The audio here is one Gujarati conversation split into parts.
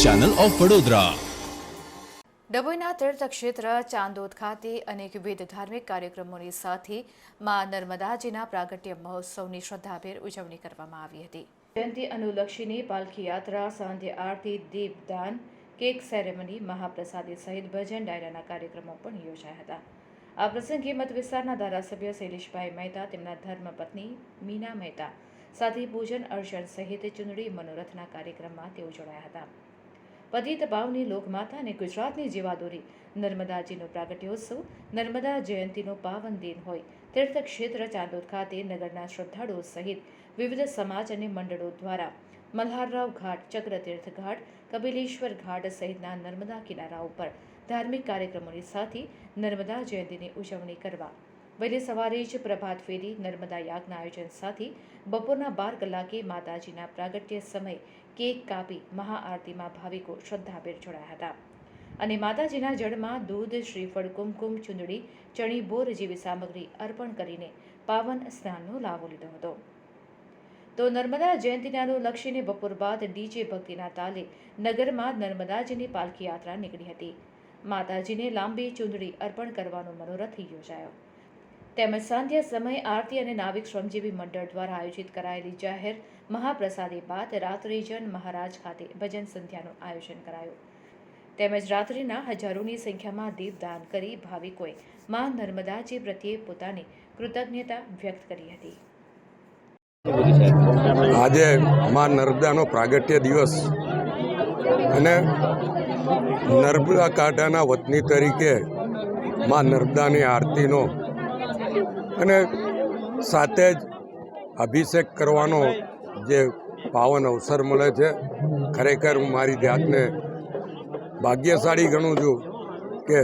Channel of Vadodara. ડભોઈના તીર્થક્ષેત્ર ચાંદોદ ખાતે અનેકવિધ ધાર્મિક કાર્યક્રમોની સાથે મા નર્મદાજીના પ્રાગટ્ય મહોત્સવની શ્રદ્ધાભેર ઉજવણી કરવામાં આવી હતી. જયંતિ અનુલક્ષીની પાલખી યાત્રા સાંધ્ય આરતી દીપદાન કેક સેરેમની મહાપ્રસાદી સહિત ભજન ડાયરાના કાર્યક્રમો પણ યોજાયા હતા. આ પ્રસંગે મત વિસ્તારના ધારાસભ્ય શૈલેષભાઈ મહેતા તેમના ધર્મપત્ની મીના મહેતા સાથે પૂજન અર્ચન સહિત ચૂંટણી મનોરથના કાર્યક્રમમાં તેઓ જોડાયા હતા. પતિત ભાવની લોકમાતા અને ગુજરાતની જીવાદોરી નર્મદાજીનો પ્રાગટ્યોત્સવ, નર્મદા જયંતિનો પાવન દિન હોય. તીર્થક્ષેત્ર ચાંદોદ ખાતે નગરના શ્રદ્ધાળુઓ સહિત વિવિધ સમાજ અને મંડળો દ્વારા મલ્હારરાવ ઘાટ, ચક્રતીર્થ ઘાટ, કપિલેશ્વર ઘાટ સહિતના નર્મદા કિનારા ઉપર ધાર્મિક કાર્યક્રમોની સાથે નર્મદા જયંતિની ઉજવણી કરવા વહેલી સવારે જ પ્રભાત ફેરી નર્મદા યાગના આયોજન સાથે બપોરના બાર કલાકે માતાજીના પ્રાગટ્ય સમયે કેક કાપી મહાઆરતીમાં ભાવિકો શ્રદ્ધાભેર જોડાયા હતા. અને માતાજીના જળમાં દૂધ, શ્રીફળ, કુમકુમ, ચુંદડી, ચણી, બોર જેવી સામગ્રી અર્પણ કરીને પાવન સ્નાનનો લાભો લીધો હતો. તો નર્મદા જયંતિનાનું લક્ષીને બપોર બાદ ડીજે ભક્તિના તાલે નગરમાં નર્મદાજીની પાલખી યાત્રા નીકળી હતી. માતાજીને લાંબી ચૂંદડી અર્પણ કરવાનો મનોરથ યોજાયો. તેમજ સાંધ્યા સમયે આરતી અને નાવિક શ્રમજીવી મંડળ દ્વારા આયોજિત કરાયેલી જાહેર મહાપ્રસાદી બાદ રાત્રિજન મહારાજ ખાતે ભજન સંધ્યાનું આયોજન કરાયું. તેમજ રાત્રિના હજારોની સંખ્યામાં દીપદાન કરી ભાવિકોએ મા નર્મદાજી પ્રત્યે પોતાની કૃતજ્ઞતા વ્યક્ત કરી હતી. આજે મા નર્મદાનો પ્રાગટ્ય દિવસ અને નર્મદા કાંઠાના વતની તરીકે મા નર્મદાની આરતીનો અને સાથે જ અભિષેક કરવાનો જે પાવન અવસર મળે છે, ખરેખર હું મારી જાતને ભાગ્યશાળી ગણું છું કે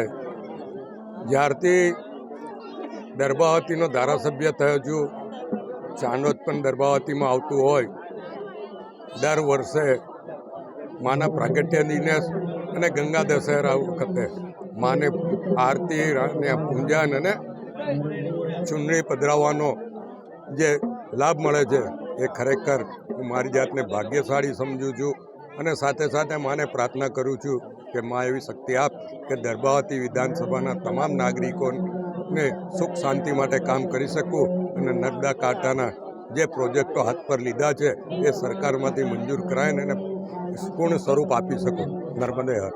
જ્યારથી દરબાવતીનો ધારાસભ્ય થયો છું, ચાંદોદ પણ દરબાવતીમાં આવતું હોય, દર વર્ષે માના પ્રાગટ્ય દિનેશ અને ગંગા દશેરા વખતે માને આરતી અને પૂજન અને ચૂંટણી પધરાવવાનો જે લાભ મળે છે, એ ખરેખર હું મારી જાતને ભાગ્યશાળી સમજું છું અને સાથે સાથે માને પ્રાર્થના કરું છું કે મા એવી શક્તિ આપ કે દરબાવતી વિધાનસભાના તમામ નાગરિકોને સુખ શાંતિ માટે કામ કરી શકું અને નર્મદા કાંઠાના જે પ્રોજેક્ટો હાથ પર લીધા છે, એ સરકારમાંથી મંજૂર કરાય અને પૂર્ણ સ્વરૂપ આપી શકું. નર્મદે હર.